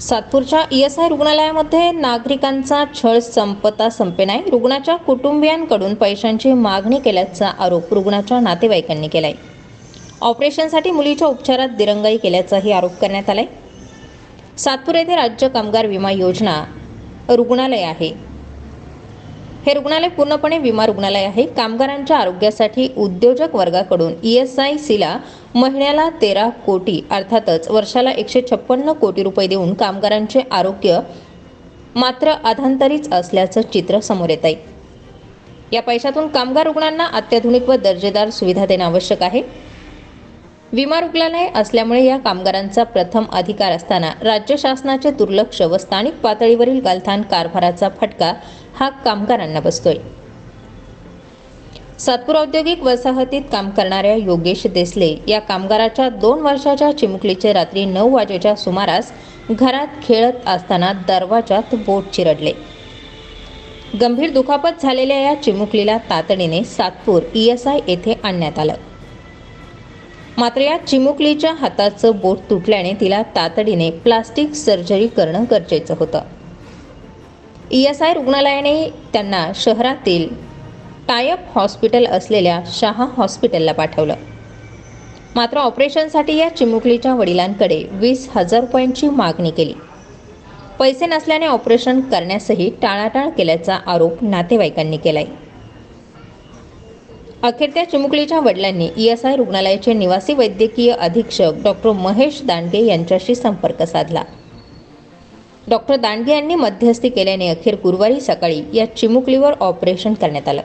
सातपूरच्या E S I रुग्णालयामध्ये नागरिकांचा छळ संपता संपे नाही. रुग्णाच्या कुटुंबियांकडून पैशांची मागणी केल्याचा आरोप रुग्णाच्या नातेवाईकांनी केलाय. ऑपरेशनसाठी मुलीच्या उपचारात दिरंगाई केल्याचाही आरोप करण्यात आलाय. सातपूर येथे राज्य कामगार विमा योजना रुग्णालय आहे. हे रुग्णालय पूर्णपणे विमा रुग्णालय आहे. कामगारांच्या आरोग्यासाठी उद्योजक वर्गाकडून ई एस आय सीला महिन्याला तेरा कोटी अर्थातच वर्षाला एकशे छप्पन्न कोटी रुपये देऊन कामगारांचे आरोग्य मात्र अधांतरीच असल्याचं चित्र समोर येत आहे या पैशातून कामगार रुग्णांना अत्याधुनिक व दर्जेदार सुविधा देणं आवश्यक आहे. विमा रुग्णालय असल्यामुळे या कामगारांचा प्रथम अधिकार असताना राज्य शासनाचे दुर्लक्ष व स्थानिक पातळीवरील गलथान कारभाराचा फटका हा कामगारांना बसतोय. सातपूर औद्योगिक वसाहतीत काम करणाऱ्या योगेश देसले या कामगाराच्या दोन वर्षाच्या चिमुकलीचे रात्री नऊ वाजेच्या सुमारास घरात खेळत असताना दरवाजात बोट चिरडले. गंभीर दुखापत झालेल्या या चिमुकलीला तातडीने सातपूर ई एस आय येथे आणण्यात आलं. मात्र या चिमुकलीच्या हाताचं बोट तुटल्याने तिला तातडीने प्लास्टिक सर्जरी करणं गरजेचं होतं. ई एस आय रुग्णालयाने त्यांना शहरातील टायअप हॉस्पिटल असलेल्या शहा हॉस्पिटलला पाठवलं. मात्र ऑपरेशनसाठी या चिमुकलीच्या वडिलांकडे वीस हजार रुपयांची मागणी केली. पैसे नसल्याने ऑपरेशन करण्यासही टाळाटाळ केल्याचा आरोप नातेवाईकांनी केलाय. अखेर त्या चिमुकलीच्या वडिलांनी ई एस आय रुग्णालयाचे निवासी वैद्यकीय अधीक्षक डॉक्टर महेश दांडगे यांच्याशी संपर्क साधला. डॉक्टर दांडगे यांनी मध्यस्थी केल्याने अखेर गुरुवारी सकाळी या चिमुकलीवर ऑपरेशन करण्यात आलं.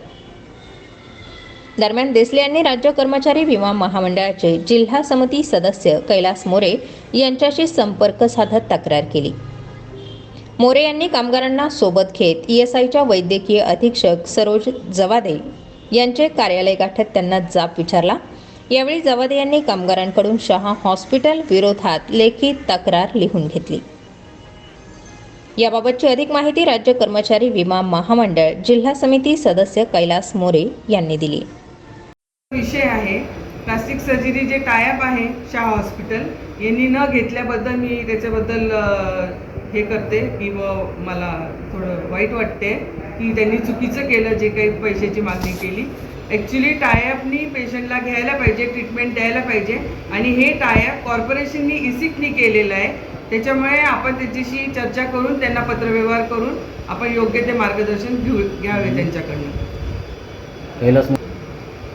दरम्यान देसले यांनी राज्य कर्मचारी विमा महामंडळाचे जिल्हा समिती सदस्य कैलास मोरे यांच्याशी संपर्क साधत तक्रार केली. मोरे यांनी कामगारांना सोबत घेत ईएसआयच्या एस आयच्या वैद्यकीय अधीक्षक सरोज जवादे यांचे कार्यालय गाठत त्यांना जाब विचारला. यावेळी जवादे यांनी कामगारांकडून शहा हॉस्पिटल विरोधात लेखी तक्रार लिहून घेतली. याबाबतची अधिक माहिती राज्य कर्मचारी विमा महामंडळ जिल्हा समिती सदस्य कैलास मोरे यांनी दिली. विषय आहे. प्लास्टिक सर्जरी जे टायप आहे शाह हॉस्पिटल यांनी न घेतल्याबद्दल मी त्याच्याबद्दल हे करते की व मला थोडं वाईट वाटते की त्यांनी चुकीचं केलं जे काही पैशाची मागणी केली. ॲक्च्युली टायअपनी पेशंटला घ्यायला पाहिजे ट्रीटमेंट द्यायला पाहिजे. आणि हे टायअप कॉर्पोरेशननी इसिकनी केलेलं आहे. त्याच्यामुळे आपण त्याच्याशी चर्चा करून त्यांना पत्रव्यवहार करून आपण योग्य ते मार्गदर्शन घेऊ घ्यावे त्यांच्याकडनं.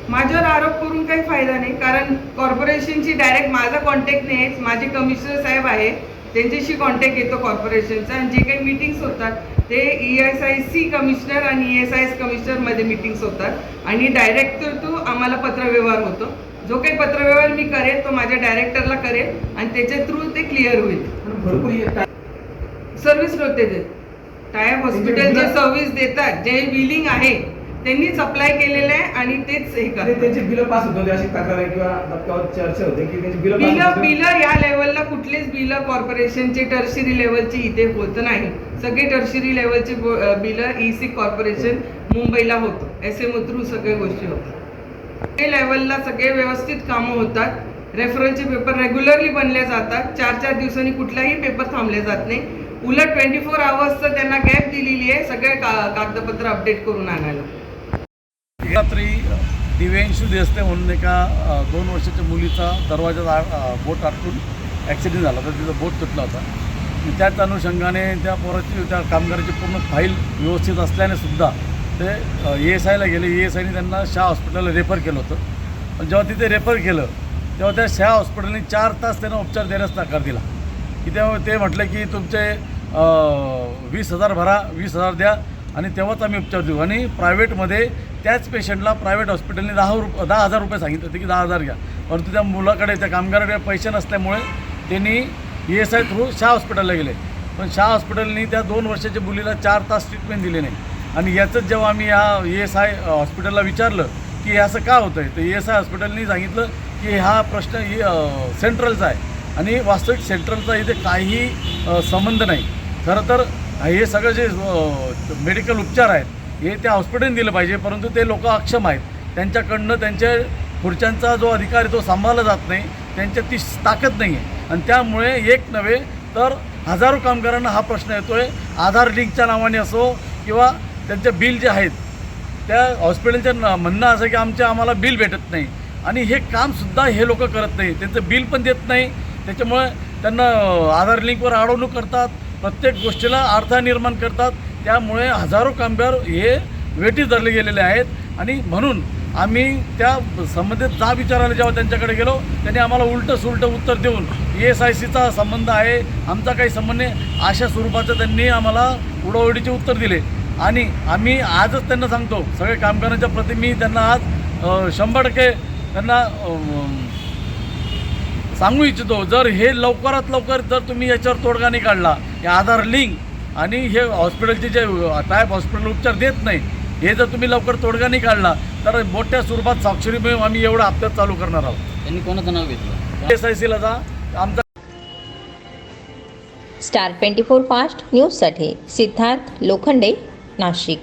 माझ्यावर आरोप करून काही फायदा नाही कारण कॉर्पोरेशनशी डायरेक्ट माझा कॉन्टॅक्ट नाही माझे कमिशनर साहेब आहे त्यांच्याशी कॉन्टॅक्ट येतो कॉर्पोरेशनचा आणि जे काही मीटिंग्स होतात ते E S I C commissioner आणि ई एस आय एस कमिशनरमध्ये मीटिंग्स होतात. आणि डायरेक्ट टू आम्हाला पत्रव्यवहार होतो. जो काही पत्रव्यवहार मी करेल तो माझ्या डायरेक्टरला करेल. आणि त्याच्या थ्रू ते क्लिअर होईल. भरपूर येत सर्व्हिस नव्हते देत. टायप हॉस्पिटल जे सर्व्हिस देतात जे बिलिंग आहे त्यांनीच अप्लाय केलेलं आहे आणि तेच हे आणि करतात. त्यांचे बिल पास होत होते अशी तक्रार आहे किंवा धक्क्यावर चर्चा होते की त्यांचे बिल बिल बिल या लेवलला कुठलेच बिल कॉर्पोरेशनचे टर्शरी लेवलचे इथे होत नाही. सगळे टर्शरी लेवलचे बिल ई सी कॉर्पोरेशन मुंबईला होतं. एस एम थ्रू सगळ्या गोष्टी होतात. लेवलला सगळे व्यवस्थित कामं होतात. रेफरन्सचे पेपर रेग्युलरली बनले जातात. चार चार दिवसांनी कुठलाही पेपर थांबले जात नाही. उलट ट्वेंटी फोर आवर्सचं त्यांना गॅप दिलेली आहे. सगळे का कागदपत्र अपडेट करून आणायला. रात्री दिव्यांशू देसते म्हणून एका दोन वर्षाच्या मुलीचा दरवाजा बोट अडकून ॲक्सिडेंट झाला. होता तिचा बोट तुटला होता. त्याच अनुषंगाने त्या पोराची त्या कामगाराची पूर्ण फाईल व्यवस्थित असल्याने सुद्धा ते ई एस आयला गेले. ई एस आयने त्यांना शाह हॉस्पिटलला रेफर केलं होतं. पण जेव्हा तिथे रेफर केलं तेव्हा त्या शहा हॉस्पिटलने चार तास त्यांना उपचार देण्यास नकार दिला. की तेव्हा ते म्हटलं की तुमचे वीस हजार भरा वीस हजार द्या आणि तेव्हाच आम्ही उपचार देऊ. आणि प्रायव्हेटमध्ये त्याच पेशंटला प्रायव्हेट हॉस्पिटलने दहा रुप दहा हजार रुपये सांगितले होते की दहा हजार घ्या. परंतु त्या मुलाकडे त्या कामगाराकडे पैसे नसल्यामुळे त्यांनी E S I through Shah हॉस्पिटलला गेले. पण शाह हॉस्पिटलनी त्या दोन वर्षाच्या मुलीला चार तास ट्रीटमेंट दिली नाही. आणि याचंच जेव्हा आम्ही या ई एस आय हॉस्पिटलला विचारलं की हे असं का होतं आहे तर ई एस आय हॉस्पिटलनी सांगितलं की हा प्रश्न ही सेंट्रलचा आहे. आणि वास्तविक सेंट्रलचा इथे काहीही संबंध नाही. खरं तर हे सगळं जे मेडिकल उपचार आहेत हे त्या हॉस्पिटलने दिलं पाहिजे. परंतु ते लोक अक्षम आहेत. त्यांच्याकडनं त्यांच्या खुर्च्यांचा जो अधिकार आहे तो सांभाळला जात नाही. त्यांच्यात ती ताकद नाही आहे. आणि त्यामुळे एक नव्हे तर हजारो कामगारांना हा प्रश्न येतो आहे आधार लिंकच्या नावाने असो किंवा त्यांचे बिल जे आहेत त्या हॉस्पिटलचं म्हणणं असं की आमच्या आम्हाला बिल भेटत नाही. आणि हे कामसुद्धा हे लोक करत नाही. त्यांचं बिल पण देत नाही. त्याच्यामुळे त्यांना आधार लिंकवर अडवणूक करतात. प्रत्येक गोष्टीला अडथळा निर्माण करतात. त्यामुळे हजारो कामगार हे वेटीस धरले गेलेले आहेत. आणि म्हणून आम्ही त्या संबंधित जा विचारायला जेव्हा त्यांच्याकडे गेलो त्यांनी आम्हाला उलटं सुलटं उत्तर देऊन एस आय सीचा संबंध आहे. आमचा काही संबंध नाही. अशा स्वरूपाचं त्यांनी आम्हाला उडवडीचे उत्तर दिले. आणि आम्ही आजच त्यांना सांगतो सगळे कामगारांच्या प्रति मी त्यांना आज शंभर टक्के त्यांना सांगू इच्छितो जर हे लवकरात लवकर जर तुम्ही याच्यावर तोडगा नाही काढला हे आधार लिंक आणि हे हॉस्पिटलचे जे टायप हॉस्पिटल उपचार देत नाही हे जर तुम्ही लवकर तोडगा नाही काढला तर मोठ्या स्वरूपात साक्षरी मोहीम आम्ही एवढा हप्त्यात चालू करणार आहोत. त्यांनी कोणाचं नाव घेतलं? एस आय सीला जा. आमचा स्टार ट्वेंटी फोर फास्ट न्यूजसाठी सिद्धार्थ लोखंडे नाशिक.